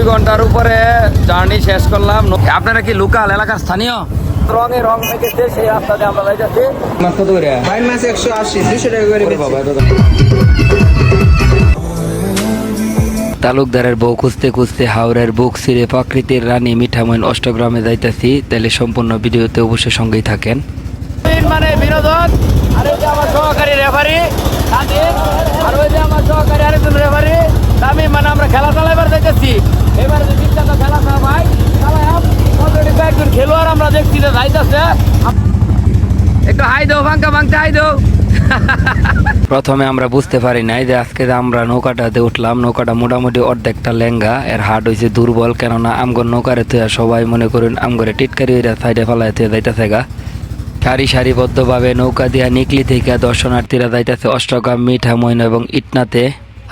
দুই ঘণ্টার উপরে জার্নি শেষ করলাম। আপনারা কি লোকাল এলাকার স্থানীয়? রঙে রং মেখেছে সেই রাস্তাতে আমরা যাইতেছি। মাছ কত করে? বাইন মাছ একশো আশি দুশো টাকা করে বেচছি। তালুকদারের বউ খুঁজতে খুঁজতে হাওড়ের বুক সিরে প্রকৃতির রানী মিঠামইন অষ্টগ্রামে যাইতেছি। তাহলে সম্পূর্ণ ভিডিওতে অবশ্যই সঙ্গেই থাকেন। মানে বিনোদন আর ওই যে আমার সহকারী রেফারি আর ওই যে আমার সহকারী আরেকজন রেফারি আমি মানে আমরা খেলা যাইতেছি এবারে যে বিখ্যাত খেলা ভাই অলরেডি কয়েকজন খেলোয়াড় আমরা দেখছি যে যাইতেছে। একটু হাই ভাঙ্কা ভাঙতে হাই প্রথমে আমরা বুঝতে পারি নাই যে আজকে আমরা নৌকাটাতে উঠলাম, নৌকাটা মোটামুটি অর্ধেকটা লেঙ্গা। এর হাট হয়েছে দুর্বল, কেননা আমগর নৌকারে তুই সবাই মনে করুন আমগরে টিটকারি হইরা সাইডে ফেলায় তুই যাইতেছে গা। সারি সারিবদ্ধভাবে নৌকা দিয়া নিকলি থেকে দর্শনার্থীরা যাইতেছে অষ্টগ্রাম মিঠামইন এবং ইটনাতে।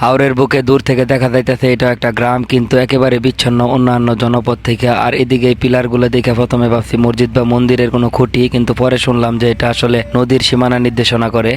হাওরের বুকে দূর থেকে দেখা যাইতেছে, এটা একটা গ্রাম, কিন্তু একেবারে বিচ্ছিন্ন অন্যান্য জনপদ থেকে। আর এদিকে পিলারগুলো দেখে প্রথমে ভাবছি, মসজিদ বা মন্দিরের কোনো খুঁটি, কিন্তু পরে শুনলাম যে এটা আসলে নদীর সীমানা নির্দেশনা করে।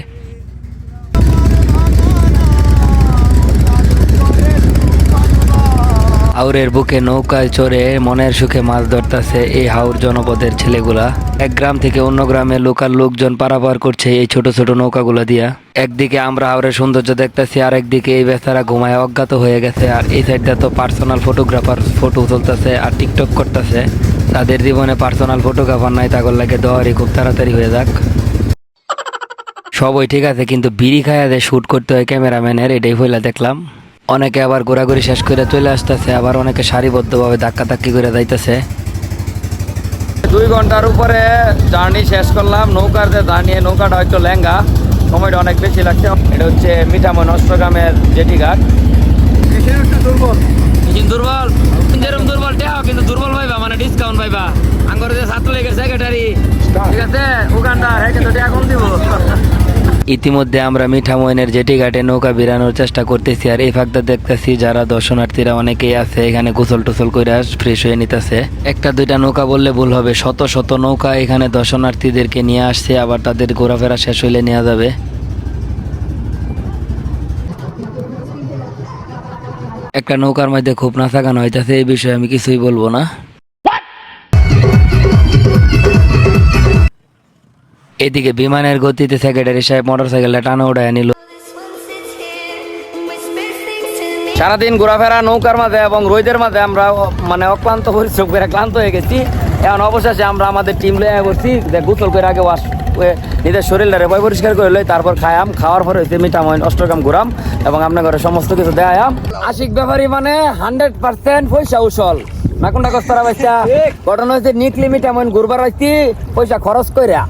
হাওরের বুকে নৌকায় চড়ে মনের সুখে মাছ ধরতেছে এই হাওর জনপদের ছেলেগুলা। এক গ্রাম থেকে অন্য গ্রামে লোকাল লোকজন পারাপার করছে এই ছোট ছোট নৌকাগুলা দিয়া। একদিকে আমরা হাওরের সৌন্দর্য দেখতেছি আর একদিকে এই বেচারা ঘুমায় অজ্ঞাত হয়ে গেছে। আর এই সাইডটা তো পার্সোনাল ফটোগ্রাফার ফটো তুলতেছে আর টিকটক করতেছে। তাদের জীবনে পার্সোনাল ফটোগ্রাফার নাই, তাগর লাগে দেওয়ারই খুব তাড়াতাড়ি হয়ে যাক। সবই ঠিক আছে, কিন্তু বিড়ি খায়া যে শ্যুট করতে হয় ক্যামেরাম্যানের এটাই হইলা দেখলাম। অনেকে আবার ঘোরাঘুরি শেষ করে চলে আসতেছে আবার অনেকে সারিবদ্ধভাবে ধাক্কা ধাক্কি করে যাইতেছে। দুই ঘণ্টার উপরে জার্নি শেষ করলাম নৌকার যে জার্নি নৌকাটা হয়তো লেঙ্গা সময়টা অনেক বেশি লাগছে। এটা হচ্ছে মিঠামন অষ্টগ্রামের জেটি ঘাট। দুর্বল? দুর্বল? যেরকম দুর্বল টেও কিন্তু দুর্বল পাইবা মানে ডিসকাউন্ট পাইবা আঙ্গর যে ছাত্রলীগের সেক্রেটারি ঠিক আছে উগান্ডা হ্যাঁ কিন্তু ইতিমধ্যে আমরা মিঠামইনের জেটি ঘাটে নৌকা বিরানোর চেষ্টা করতেছি, আর এই ফাঁকটা দেখতেছি যারা দর্শনার্থীরা অনেকেই আছে, এখানে গোসল টোসল করে ফ্রেশ হয়ে নিতেছে। একটা দুইটা নৌকা বললে ভুল হবে, শত শত নৌকা এখানে দর্শনার্থীদেরকে নিয়ে আসছে, আবার তাদের ঘোরাফেরা শেষ হইলে নেওয়া যাবে। একটা নৌকার মধ্যে খুব নাচাগানো হইতেছে, এই বিষয়ে আমি কিছুই বলব না। এদিকে বিমানের গতিতে সেক্রেটারি সাহেব মোটরসাইকেলটা টানা উড়ায় নিল। সারাদিন ঘোরাফেরা, নৌকার মাঝে এবং রোদের মাঝে আমরা মানে অক্লান্ত পরিশ্রম করে ক্লান্ত হয়ে গেছি। এখন অবশেষে আমরা আমাদের টিম লয়ে করছি গোসল করে আগে ওয়াশ নিজের শরীরটারে বয় পরিষ্কার করে লই, তারপর খায়াম। খাওয়ার পরে হচ্ছে মিঠামইন অষ্টগ্রাম ঘুরাম এবং আপনার ঘরে সমস্ত কিছু দেয়াম আশিক ব্যাপারী মানে হান্ড্রেড পার্সেন্ট পয়সা উসল। না কোনটা কষ্টরা পাইছা ঘটনা হচ্ছে নিকলি মিঠামইন ঘুরবার পাইছি পয়সা খরচ কইরা।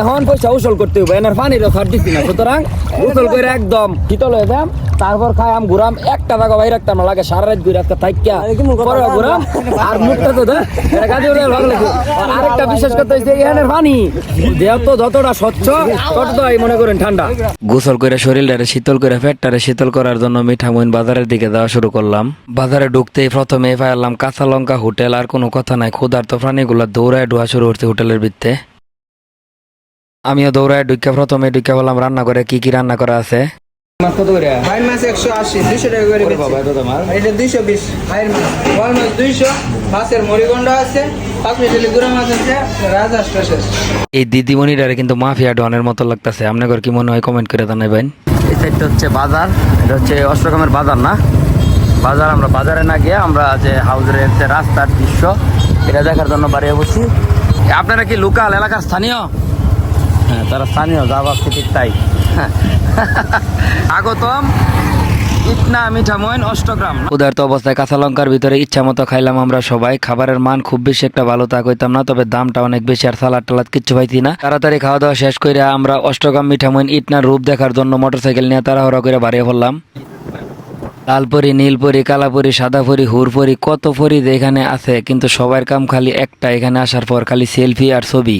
এখন পয়সা উসল করতে হবে এনার পানির অফার দিচ্ছি না। সুতরাং উসল করে একদম শীতল হয়ে যাম তারপর খাই আম ঘুরাম একটা জায়গা বাইরে রাখতাম না লাগে সারা রাত ঘুরে একটা থাইকা পরে ঘুরাম আর মুখটা তো গাদি উড়ে ভালো আর আরেকটা বিশেষ কথা হচ্ছে এখানের পানি দেহ তো যতটা স্বচ্ছ ততটাই মনে করেন ঠান্ডা। গোসল করে শরীরটারে শীতল করে পেটটারে শীতল করার জন্য মিঠা মিঠামইন বাজারের দিকে যাওয়া শুরু করলাম। বাজারে ঢুকতেই প্রথমে পাইলাম কাঁচা লঙ্কা হোটেল আর কোনো কথা নাই ক্ষুধার্ত প্রাণীগুলো দৌড়ায় ঢোয়া শুরু করছে হোটেলের ভিত্তে। আমিও দৌড়ায় ঢুকে প্রথমে ঢুকে বললাম রান্না করে কি কি রান্না করা আছে? মাছ কত করে? বাইন মাছ একশো আশি দুশো টাকা করে বেচছি। তোমার এটা দুইশো বিশ ভাইয়ের মাছ বল মাছ দুইশো মাছের মরিগন্ডা আছে পাঁচ মিশালি গুঁড়া মাছ আছে রাজহাঁসটা শেষ। এই দিদিমণিটারে কিন্তু মাফিয়া ডনের মতো লাগতেছে। আপনাদের কি মনে হয় কমেন্ট করে জানাই জানাবেন এই সাইডটা হচ্ছে বাজার এটা হচ্ছে অষ্টগ্রামের বাজার না? বাজার আমরা বাজারে না গিয়ে আমরা যে হাউজের যে রাস্তার দৃশ্য এটা দেখার জন্য বাড়ি বসছি আপনারা কি লোকাল এলাকার স্থানীয়? হ্যাঁ তারা স্থানীয়, যা ভাবছি ঠিক তাই। আগতম অষ্টগ্রাম। উদারত অবস্থায় কাঁচা লঙ্কার ভিতরে ইচ্ছা মতো খাইলাম আমরা সবাই। খাবারের মান খুব বেশি একটা ভালো তা কইতাম না, তবে দামটা অনেক বেশি আর সালাদ টালাদ কিচ্ছু পাইছি না। তাড়াতাড়ি খাওয়া দাওয়া শেষ করে আমরা অষ্টগ্রাম মিঠামইন ইটনার রূপ দেখার জন্য মোটরসাইকেল নিয়ে তাড়াহুড়া করে বাড়িয়ে পড়লাম। লালপরি, নীলপরি, কালাপরি, সাদাপরি, হুরপরি, কত পরি এখানে আছে, কিন্তু সবার কাম খালি একটা, এখানে আসার পর খালি সেলফি আর ছবি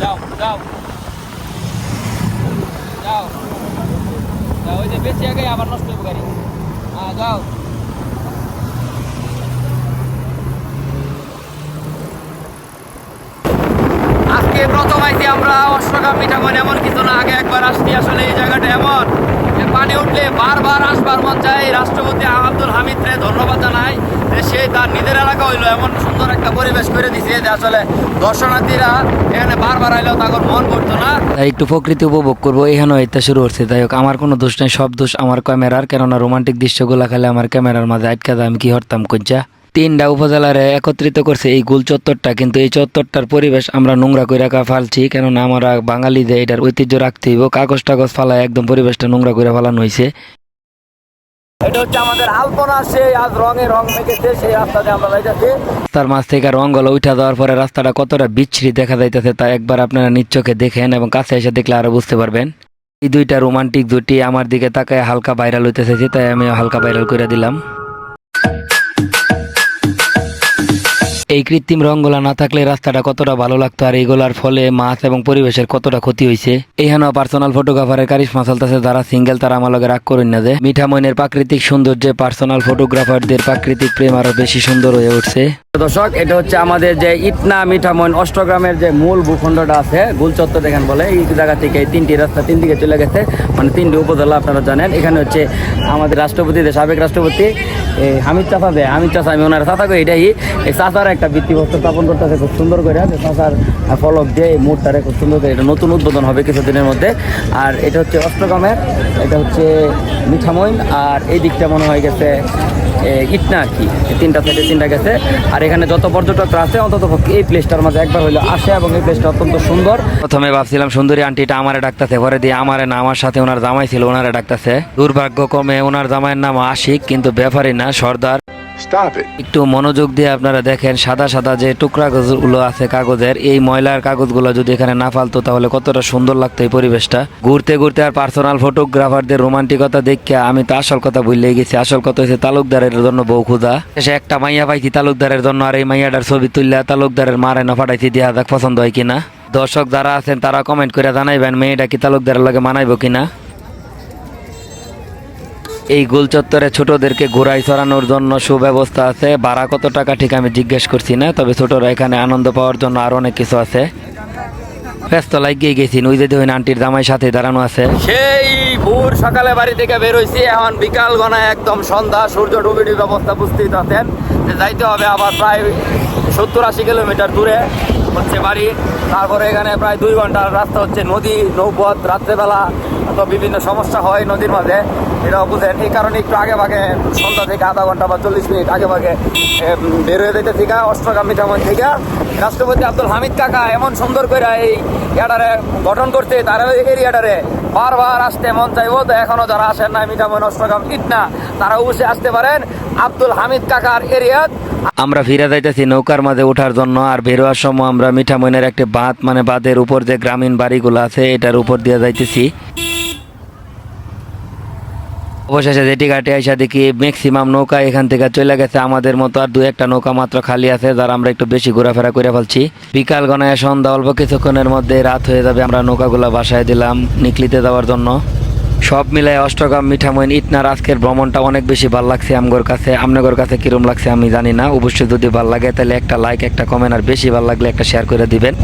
যাও যাও যাও বেশি আগে আবার নষ্ট হইব গাড়ি। হ্যাঁ যাও। আজকে প্রথম আইছি আমরা অষ্টগ্রাম মিঠামন, এমন কিছু না, আগে একবার আসছি। আসলে এই জায়গাটা এমন পানি উঠলে বারবার আসবার মন চাই রাষ্ট্রপতি আব্দুল হামিদরে ধন্যবাদ জানাই। সে তার নিজের এলাকা হইল, এমন সুন্দর একটা পরিবেশ করে দিছে যে আসলে দর্শনার্থীরা এখানে বারবার আইলেও তাদের মন করতো না। তাই একটু প্রকৃতি উপভোগ করব এখানে এটা শুরু হচ্ছে। যাই হোক, আমার কোনো দোষ নেই, সব দোষ আমার ক্যামেরার, কেননা রোমান্টিক দৃশ্যগুলো খালে আমার ক্যামেরার মাঝে আটকা আমি কি হরতাম কজ্জা তিনটা উপজেলারে একত্রিত করছে এই গুল চত্বরটা, কিন্তু এই চত্বরটার পরিবেশ আমরা নোংরা করে রাখা ফালছি, কেননা আমরা বাঙালিদের এটার ঐতিহ্য রাখতে হইব কাগজ টাগজ ফালায় একদম পরিবেশটা নোংরা করে ফালানো হয়েছে এটা হচ্ছে আমাদের আলপনা সে আজ রঙে রং মেখেছে, সেই আমরা মাঝ থেকে উঠা দেওয়ার পরে রাস্তাটা কতটা বিচ্ছিরি দেখা যাইতেছে তা একবার আপনারা নিজ দেখেন এবং কাছে এসে দেখলে আরও বুঝতে পারবেন। এই দুইটা রোমান্টিক দুটি আমার দিকে তাকায় হালকা ভাইরাল হইতেছে তাই আমি হালকা ভাইরাল করে দিলাম। এই কৃত্রিম রঙগুলা না থাকলে রাস্তাটা কতটা ভালো লাগতো আর এইগুলার ফলে মাছ এবং পরিবেশের কতটা ক্ষতি হয়েছে এইখানেও পার্সোনাল ফটোগ্রাফারের কারিশমা চলতেছে, যারা সিঙ্গেল তারা আমার লগে রাগ করুন না যে। মিঠামইনের প্রাকৃতিক সৌন্দর্যে পার্সোনাল ফটোগ্রাফারদের প্রাকৃতিক প্রেম আরও বেশি সুন্দর হয়ে উঠছে। দর্শক, এটা হচ্ছে আমাদের যে ইটনা মিঠামইন অষ্টগ্রামের যে মূল ভূখণ্ডটা আছে গুলচত্বর দেখেন বলে, এই জায়গা থেকে তিনটি রাস্তা তিন দিকে চলে গেছে। মানে তিনটি উপজেলা আপনারা জানেন। এখানে হচ্ছে আমাদের রাষ্ট্রপতি যে সাবেক রাষ্ট্রপতি হামিদ চাষা দেয় হামিদ চাষা আমি ওনার চাষা করি এটাই। চাষার একটা ভিত্তিবস্তু স্থাপন করতেছে, খুব সুন্দর করে চাষার ফলক দিয়ে এই মোড়টারে খুব সুন্দর করে, এটা নতুন উদ্বোধন হবে কিছুদিনের মধ্যে। আর এটা হচ্ছে অষ্টগ্রামের এটা হচ্ছে মিঠামইন, আর এই দিকটা মনে হয় গেছে ইটনা আর কি তিনটা সাইডে তিনটা গেছে। আর এখানে যত পর্যটকরা আছে, অন্তত এই প্লেসটার মাঝে একবার হইলে আসে, এবং এই প্লেসটা অত্যন্ত সুন্দর। প্রথমে ভাবছিলাম, সুন্দরী আন্টিটা আমারে ডাকতেছে। পরে দিয়ে আমারে না, আমার সাথে ওনার জামাই ছিল, ওনারে ডাকতেছে। দুর্ভাগ্যক্রমে ওনার জামাইয়ের নাম আশিক, কিন্তু ব্যাপারই না, সর্দার। Stop it. একটু মনোযোগ দিয়ে আপনারা দেখেন সাদা সাদা যে টুকরা কাগজগুলো আছে কাগজের, এই ময়লার কাগজগুলো যদি এখানে না ফালতো তাহলে কতটা সুন্দর লাগতো এই পরিবেশটা। ঘুরতে ঘুরতে আর পার্সোনাল ফটোগ্রাফারদের রোমান্টিকতা দেখে আমি তো আসল কথা ভুলে গেছি, আসল কথা হচ্ছে তালুকদারের জন্য বউ খুদা সে একটা মাইয়া পাইছি তালুকদারের জন্য আর এই মাইয়াটার ছবি তুললে তালুকদারের মারে না ফাটাইছি দিয়া দেখ পছন্দ হয় কিনা? দর্শক যারা আছেন তারা কমেন্ট করে জানাইবেন, মেয়েটা কি তালুকদারের লগে মানাইবো কিনা? এই গোল চত্বরে ছোটদেরকে ঘোরাই চড়ানোর জন্য সুব্যবস্থা আছে। ভাড়া কত টাকা ঠিক আমি জিজ্ঞেস করছি না, তবে ছোটরা এখানে আনন্দ পাওয়ার জন্য আরও অনেক কিছু আছে। ব্যস্ত লাগিয়ে গেছি, ওই যে দেখুন আন্টির জামাই সাথে দাঁড়ানো আছে। সেই ভোর সকালে বাড়ি থেকে বের হয়েছি এখন বিকাল গনায় একদম সন্ধ্যা, সূর্য ডুবিটির অবস্থা বুঝতেই যে যাইতে হবে আবার প্রায় সত্তর আশি কিলোমিটার দূরে হচ্ছে বাড়ি। তারপরে এখানে প্রায় দুই ঘণ্টার রাস্তা হচ্ছে নদী, নৌপথ, রাত্রেবেলা তো বিভিন্ন সমস্যা হয় নদীর মাঝে এটা বুঝেন এই কারণে একটু আগে ভাগে সন্ধ্যা থেকে আধা ঘণ্টা বা চল্লিশ মিনিট আগে ভাগে বের হয়ে যেতে থেকে অষ্টগ্রাম মিঠামন থেকে। রাষ্ট্রপতি আব্দুল হামিদ কাকা এমন সুন্দর করে এই এটারে গঠন করতে তারা ওই এরিয়াটারে বারবার আসতে মন চাইব, তো এখনও যারা আসেন না মিঠামন অষ্টগ্রাম ইটনা তারা অবশ্যই আসতে পারেন আব্দুল হামিদ কাকার এরিয়াত। আমরা ফিরে যাইতেছি নৌকার মাঝে ওঠার জন্য, আর বেরোয়ার সময় আমরা মিঠামইনের একটি বাঁধ মানে বাঁধের উপর যে গ্রামীণ বাড়িগুলো আছে, এটার উপর দিয়ে যাইতেছি। অবশেষে যেটি ঘাটে আইসা দেখি ম্যাক্সিমাম নৌকা এখান থেকে চলে গেছে। আমাদের মতো আর দু একটা নৌকা মাত্র খালি আছে, যারা আমরা একটু বেশি ঘোরাফেরা করে ফেলছি। বিকাল গনায় সন্ধ্যা, অল্প কিছুক্ষণের মধ্যে রাত হয়ে যাবে, আমরা নৌকাগুলো বাসায় দিলাম নিকলিতে যাওয়ার জন্য। সব মিলাই অষ্টগ্রাম মিঠামইন ইটনার, আজকের ভ্রমণটা অনেক বেশি ভালো লাগছে আমগোর কাছে। আমনগর কাছে কিরম লাগছে আমি জানি না, অবশ্যই যদি ভালো লাগে তাহলে একটা লাইক একটা কমেন্ট আর বেশি ভালো লাগলে একটা শেয়ার করে দিবেন।